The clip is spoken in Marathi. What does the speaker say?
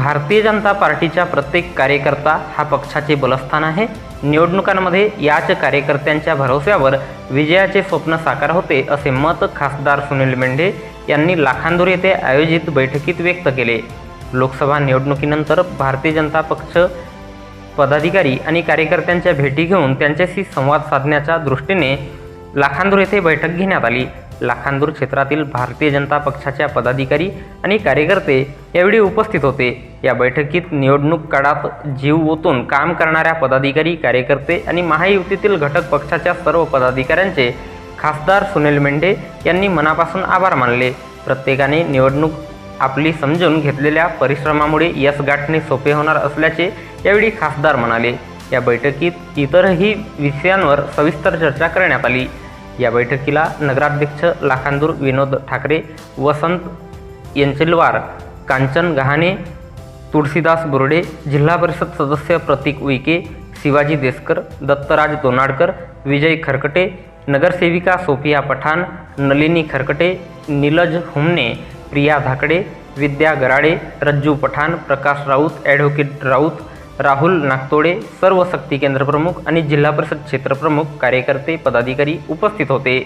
भारतीय जनता पार्टीच्या प्रत्येक कार्यकर्ता हा पक्षाचे बलस्थान आहे. निवडणुकांमध्ये याच कार्यकर्त्यांच्या भरवशावर विजयाचे स्वप्न साकार होते असे मत खासदार सुनील मेंढे यांनी लाखांदूर येथे आयोजित बैठकीत व्यक्त केले. लोकसभा निवडणुकीनंतर भारतीय जनता पक्ष पदाधिकारी आणि कार्यकर्त्यांच्या भेटी घेऊन त्यांच्याशी संवाद साधण्याच्या दृष्टीने लाखांदूर येथे बैठक घेण्यात आली. लाखांदूर क्षेत्रातील भारतीय जनता पक्षाच्या पदाधिकारी आणि कार्यकर्ते यावेळी उपस्थित होते. या बैठकीत निवडणूक काळात जीव ओतून काम करणाऱ्या पदाधिकारी कार्यकर्ते आणि महायुतीतील घटक पक्षाच्या सर्व पदाधिकाऱ्यांचे खासदार सुनील मेंढे यांनी मनापासून आभार मानले. प्रत्येकाने निवडणूक आपली समजून घेतलेल्या परिश्रमामुळे यश गाठणे सोपे होणार असल्याचे यावेळी खासदार म्हणाले. या बैठकीत इतरही विषयांवर सविस्तर चर्चा करण्यात आली. या बैठकीला नगराध्यक्ष लाखांदूर विनोद ठाकरे वसंत येंचलवार कांचन गहाणे तुळशीदास बोर्डे जिल्हा परिषद सदस्य प्रतीक उईके शिवाजी देसकर दत्तराज दोनाडकर विजय खरकटे नगरसेविका सोफिया पठाण नलिनी खरकटे नीलज हुमने प्रिया धाकडे विद्या गराडे रज्जू पठाण प्रकाश राऊत ॲडव्होकेट राऊत राहुल नागतोडे सर्व शक्ती केंद्र प्रमुख आणि जिल्हा परिषद क्षेत्रप्रमुख कार्यकर्ते पदाधिकारी उपस्थित होते.